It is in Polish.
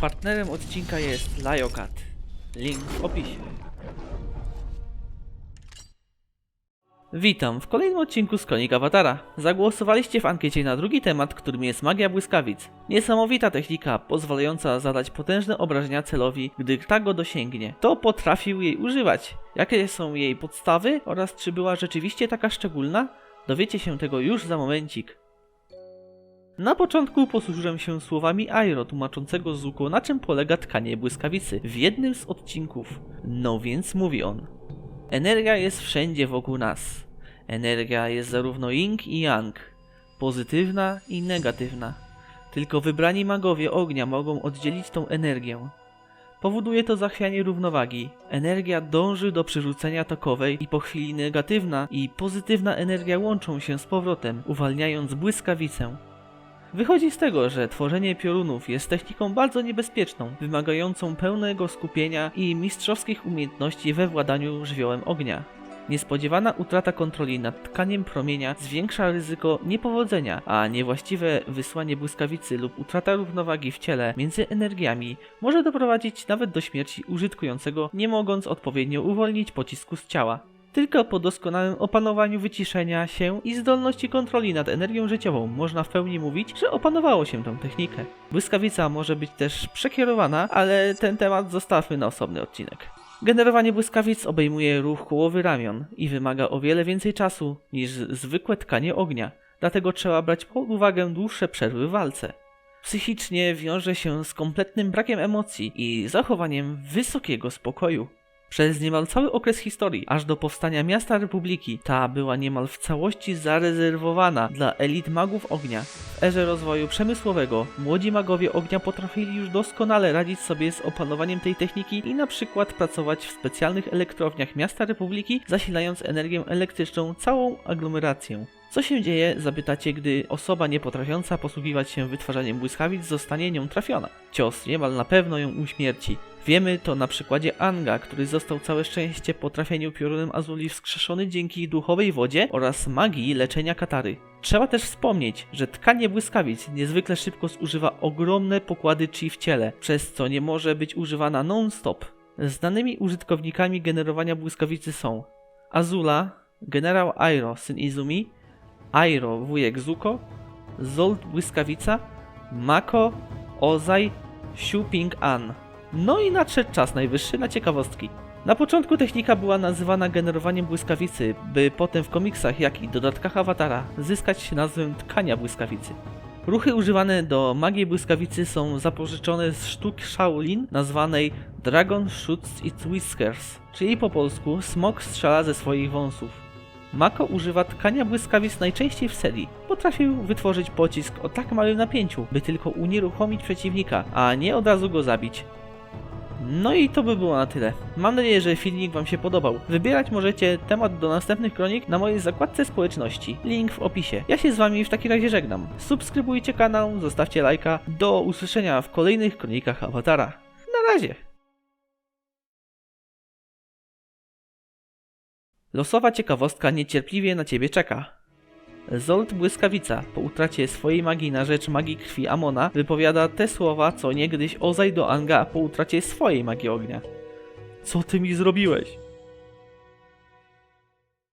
Partnerem odcinka jest Liokat. Link w opisie. Witam w kolejnym odcinku z Kronik Awatara. Zagłosowaliście w ankiecie na drugi temat, którym jest magia błyskawic. Niesamowita technika, pozwalająca zadać potężne obrażenia celowi, gdy kto go dosięgnie. Kto potrafił jej używać? Jakie są jej podstawy oraz czy była rzeczywiście taka szczególna? Dowiecie się tego już za momencik. Na początku posłużyłem się słowami Airo tłumaczącego Zuko na czym polega tkanie błyskawicy w jednym z odcinków. No więc mówi on. Energia jest wszędzie wokół nas. Energia jest zarówno yin i yang, pozytywna i negatywna. Tylko wybrani magowie ognia mogą oddzielić tą energię. Powoduje to zachwianie równowagi. Energia dąży do przerzucenia tokowej i po chwili negatywna i pozytywna energia łączą się z powrotem, uwalniając błyskawicę. Wychodzi z tego, że tworzenie piorunów jest techniką bardzo niebezpieczną, wymagającą pełnego skupienia i mistrzowskich umiejętności we władaniu żywiołem ognia. Niespodziewana utrata kontroli nad tkaniem promienia zwiększa ryzyko niepowodzenia, a niewłaściwe wysłanie błyskawicy lub utrata równowagi w ciele między energiami może doprowadzić nawet do śmierci użytkującego, nie mogąc odpowiednio uwolnić pocisku z ciała. Tylko po doskonałym opanowaniu wyciszenia się i zdolności kontroli nad energią życiową można w pełni mówić, że opanowało się tę technikę. Błyskawica może być też przekierowana, ale ten temat zostawmy na osobny odcinek. Generowanie błyskawic obejmuje ruch kołowy ramion i wymaga o wiele więcej czasu niż zwykłe tkanie ognia, dlatego trzeba brać pod uwagę dłuższe przerwy w walce. Psychicznie wiąże się z kompletnym brakiem emocji i zachowaniem wysokiego spokoju. Przez niemal cały okres historii, aż do powstania miasta Republiki, ta była niemal w całości zarezerwowana dla elit magów ognia. W erze rozwoju przemysłowego młodzi magowie ognia potrafili już doskonale radzić sobie z opanowaniem tej techniki i na przykład pracować w specjalnych elektrowniach miasta Republiki, zasilając energią elektryczną całą aglomerację. Co się dzieje, zapytacie, gdy osoba niepotrafiąca posługiwać się wytwarzaniem błyskawic zostanie nią trafiona? Cios niemal na pewno ją uśmierci. Wiemy to na przykładzie Anga, który został całe szczęście po trafieniu piorunem Azuli wskrzeszony dzięki duchowej wodzie oraz magii leczenia katary. Trzeba też wspomnieć, że tkanie błyskawic niezwykle szybko zużywa ogromne pokłady chi w ciele, przez co nie może być używana non-stop. Znanymi użytkownikami generowania błyskawicy są Azula, generał Airo, syn Izumi, Airo, wujek Zuko, Zolt Błyskawica, Mako, Ozai, Xiuping An. No i nadszedł czas najwyższy na ciekawostki. Na początku technika była nazywana generowaniem błyskawicy, by potem w komiksach, jak i dodatkach awatara zyskać nazwę tkania błyskawicy. Ruchy używane do magii błyskawicy są zapożyczone z sztuk Shaolin nazwanej Dragon Shoots Its Whiskers, czyli po polsku smok strzela ze swoich wąsów. Mako używa tkania błyskawic najczęściej w serii. Potrafił wytworzyć pocisk o tak małym napięciu, by tylko unieruchomić przeciwnika, a nie od razu go zabić. No i to by było na tyle. Mam nadzieję, że filmik Wam się podobał. Wybierać możecie temat do następnych kronik na mojej zakładce społeczności. Link w opisie. Ja się z Wami w takim razie żegnam. Subskrybujcie kanał, zostawcie lajka. Do usłyszenia w kolejnych kronikach Awatara. Na razie! Losowa ciekawostka niecierpliwie na ciebie czeka. Zolt Błyskawica, po utracie swojej magii na rzecz magii krwi Amona, wypowiada te słowa, co niegdyś Ozai do Anga po utracie swojej magii ognia. Co ty mi zrobiłeś?